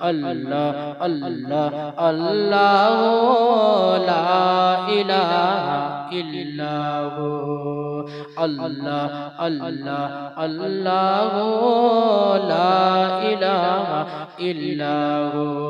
আল্লাহ আল্লাহ আল্লাহ লা ইলাহা ইল্লাহু আল্লাহ আল্লাহ আল্লাহ, লা ইলাহা ইল্লাহু।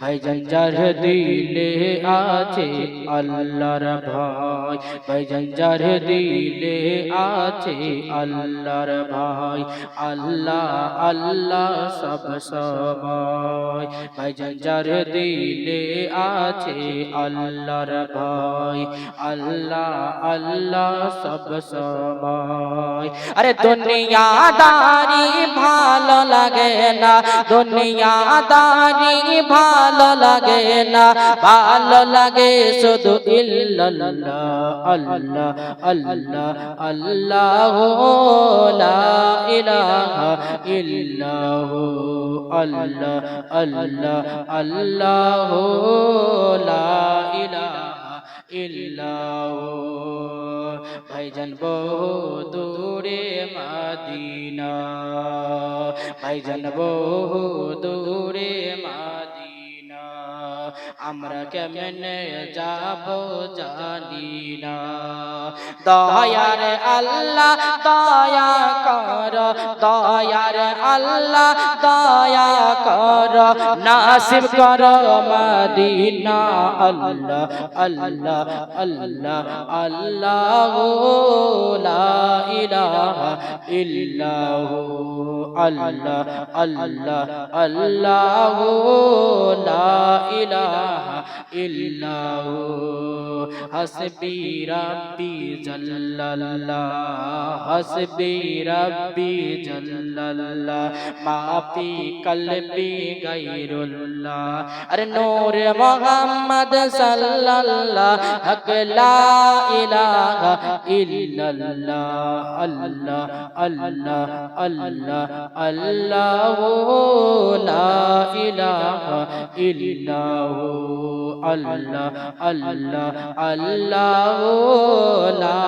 ভাইজান, যার দিলে আছে আল্লাহর ভয়। ভাইজান, যার দিলে আছে আল্লাহর ভয়। আল্লাহ আল্লাহ সব সময়। ভাইজান, যার দিলে আছে আল্লাহর ভয়। আল্লাহ আল্লাহ সব সময় আরে দুনিয়াদারি ভালো লাগে না দুনিয়াদারি ভালো লাগে না। ভালো লাগে শুধু ইল্লাল্লাহ আল্লাহ আল্লাহ আল্লাহ লা ইলাহা ইল্লাহ আল্লাহ আল্লাহ আল্লাহ লা ইলাহা ইল্লাহ। ভাইজান বহু দূরে মাদিনা। ভাইজান বহু দূরে মাদিনা। আমরা কেমনে যাব জানি না। দয়ার আল্লাহ দয়া কর। দয়ার আল্লাহ দয়া কর। নাসিব কর মদিনা। আল্লাহ আল্লাহ আল্লাহ আল্লাহ লা ইলাহা ইল্লাহ। আল্লাহ আল্লাহ আল্লাহ লা ইলাহা ইল্লাহ। হাসবি রাব্বি জাল্লাল্লাহ। হাসবি রাব্বি জাল্লাল্লাহ। মাফি কলবি গায়রুল্লাহ। আরে নূর মুহাম্মদ সাল্লাল্লাহ। হক লা ইলাহা ইল্লাল্লাহ। আল্লাহ আল্লাহ আল্লাহ আল্লাহ লা ইলাহা ইল্লাহ। আল্লাহ আল্লাহ আল্লাহ লা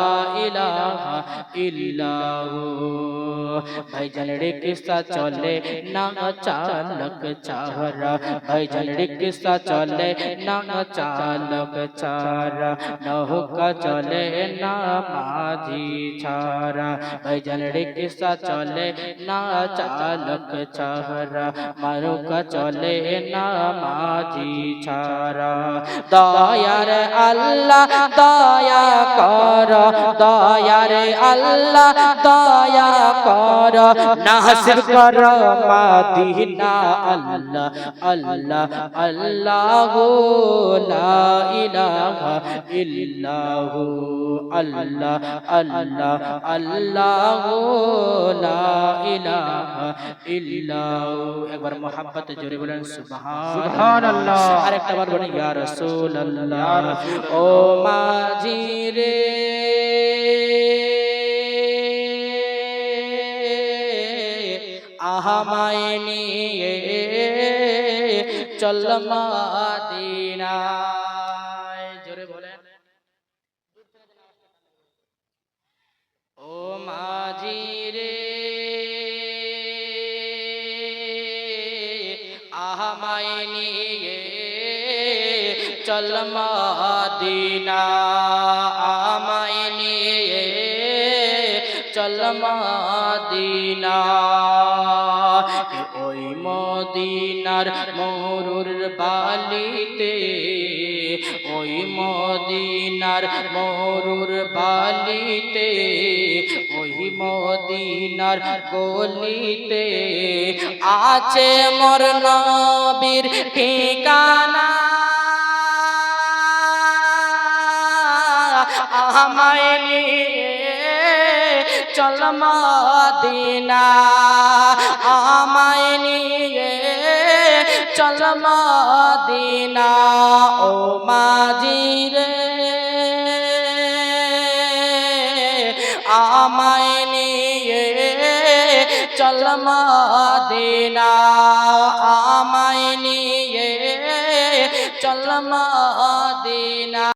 ইলাহা ইল্লাহ ভাইজান রিক্সা চলে না চালক চারা ভাইজান রিক্সা চলে না চালক চারা নৌকা চলে না মাঝি ছাড়া ভাইজান রিক্সা চলে না চালক চারা নৌকা চলে না মাঝি ছাড়া দয়ার আল্লাহ, দয়া কর, দয়ার আল্লাহ, দয়া কর। নাসির কর মাদিনা আল্লাহ আল্লাহ আল্লাহ লা ইলাহা ইল্লাহ, আল্লাহ আল্লাহ আল্লাহ লা ইলাহা ইল্লাহ একবার মোহাম্মত জোরে বলেন সুবহানাল্লাহ। আরেকটা বার বলেন ইয়া রাসূলুল্লাহ। ও মাঝি রে। আহামায় নিয়ে চল মাদিনায় নিয়ে চল মাদিনা, আমায় নিয়ে চল মাদিনা। ওই মদিনার মরুর বালিতে, ওই মদিনার মরুর বালিতে মদিনার গলিতে আছে মোর নবীর ঠিকানা। আমায় চল মদিনা। আমায় নিয়ে চল মদিনা। চল মদিনা আমায় নিয়ে চল মদিনা